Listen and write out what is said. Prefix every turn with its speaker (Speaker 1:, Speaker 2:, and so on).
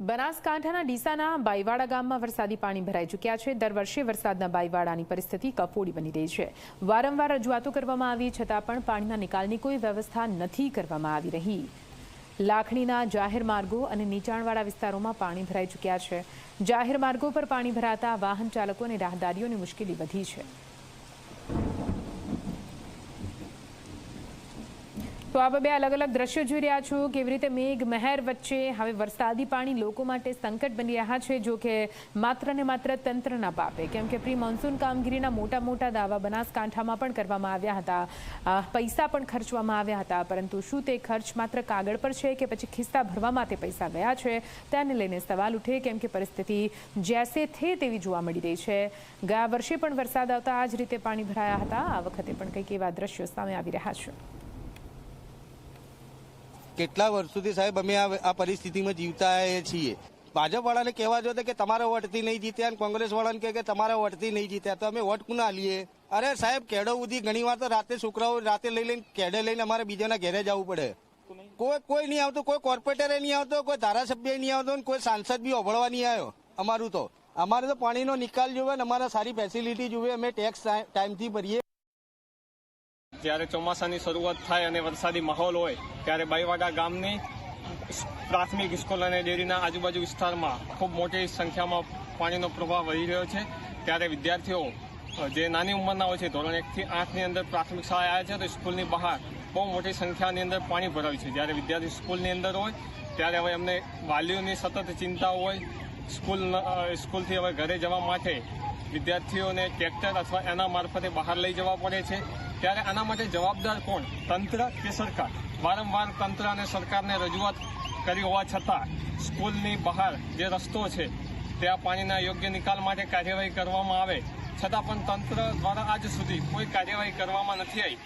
Speaker 1: બનાસકાંઠાના ડીસાના બાઈવાડા ગામમાં વરસાદી પાણી ભરાઈ ચૂક્યા છે. દર વર્ષે વરસાદના બાઈવાડાની પરિસ્થિતિ કફોડી બની રહી છે. વારંવાર રજૂઆતો કરવામાં આવી, છતાં પણ પાણીના નિકાલની કોઈ વ્યવસ્થા નથી કરવામાં આવી રહી. લાખણીના જાહેર માર્ગો અને નીચાણવાળા વિસ્તારોમાં પાણી ભરાઈ ચૂક્યા છે. જાહેર માર્ગો પર પાણી ભરાતા વાહન ચાલકો અને રાહદારીઓની મુશ્કેલી વધી છે. તો આ બે અલગ અલગ દ્રશ્યો જોઈ રહ્યા છો. કેવી રીતે મેઘ મહેર વચ્ચે હવે વરસાદી પાણી લોકો માટે સંકટ બની રહ્યા છે, જો કે માત્ર ને માત્ર તંત્રના પાપે. કેમ કે પ્રી મોન્સૂન કામગીરીના મોટા મોટા દાવા બનાસકાંઠામાં પણ કરવામાં આવ્યા હતા. પૈસા પણ ખર્ચવામાં આવ્યા હતા, પરંતુ શું તે ખર્ચ માત્ર કાગળ પર છે કે પછી ખિસ્સા ભરવામાં તે પૈસા ગયા છે? તેને લઈને સવાલ ઉઠે, કેમ કે પરિસ્થિતિ જેસે થે તેવી જોવા મળી રહી છે. ગયા વર્ષે પણ વરસાદ આવતા આ જ રીતે પાણી ભરાયા હતા. આ વખતે પણ કંઈક એવા દ્રશ્યો સામે આવી રહ્યા છે.
Speaker 2: કેટલા વર્ષોથી સાહેબ અમે આ પરિસ્થિતિમાં જીવતા આવીએ છીએ? ભાજપ વાળાને કહેવા જોઈએ કે તમારા વોટથી નહીં જીત્યા અને કોંગ્રેસ વાળાને કહે કે તમારા વોટથી નહીં જીત્યા, તો અમે વોટ કુના લઈએ અરે સાહેબ, કેડો સુધી ઘણી વાર તો રાતે છોકરાઓ રાતે લઈ લઈને કેડે લઈને અમારે બીજાના ઘેરે જવું પડે. કોઈ કોઈ નહીં આવતું, કોઈ કોર્પોરેટરે નહીં આવતો, કોઈ ધારાસભ્ય નહીં આવતો કોઈ સાંસદ બી ઓભળવા નહીં આવ્યો અમારું તો. અમારે તો પાણીનો નિકાલ જોવે ને અમારે સારી ફેસિલિટી જોવે, અમે ટેક્સ ટાઈમથી ભરીએ.
Speaker 3: જ્યારે ચોમાસાની શરૂઆત થાય અને વરસાદી માહોલ હોય, ત્યારે બાઈવાડા ગામની પ્રાથમિક સ્કૂલ અને ડેરીના આજુબાજુ વિસ્તારમાં ખૂબ મોટી સંખ્યામાં પાણીનો પ્રવાહ વહી રહ્યો છે. ત્યારે વિદ્યાર્થીઓ, જે નાની ઉંમરના હોય છે, ધોરણ એકથી આઠની અંદર પ્રાથમિક શાળા આવ્યા છે, તો સ્કૂલની બહાર બહુ મોટી સંખ્યાની અંદર પાણી ભરાયું છે. જ્યારે વિદ્યાર્થી સ્કૂલની અંદર હોય, ત્યારે હવે અમને વાલીઓની સતત ચિંતા હોય. સ્કૂલ સ્કૂલથી હવે ઘરે જવા માટે વિદ્યાર્થીઓને ટ્રેક્ટર અથવા એના મારફતે બહાર લઈ જવા પડે છે. ત્યારે આના માટે જવાબદાર કોણ? તંત્ર કે સરકાર? વારંવાર તંત્ર અને સરકારને રજૂઆત કરી હોવા છતાં સ્કૂલની બહાર જે રસ્તો છે, ત્યાં પાણીના યોગ્ય નિકાલ માટે કાર્યવાહી કરવામાં આવે. છતાં પણ તંત્ર દ્વારા આજ સુધી કોઈ કાર્યવાહી કરવામાં નથી આવી.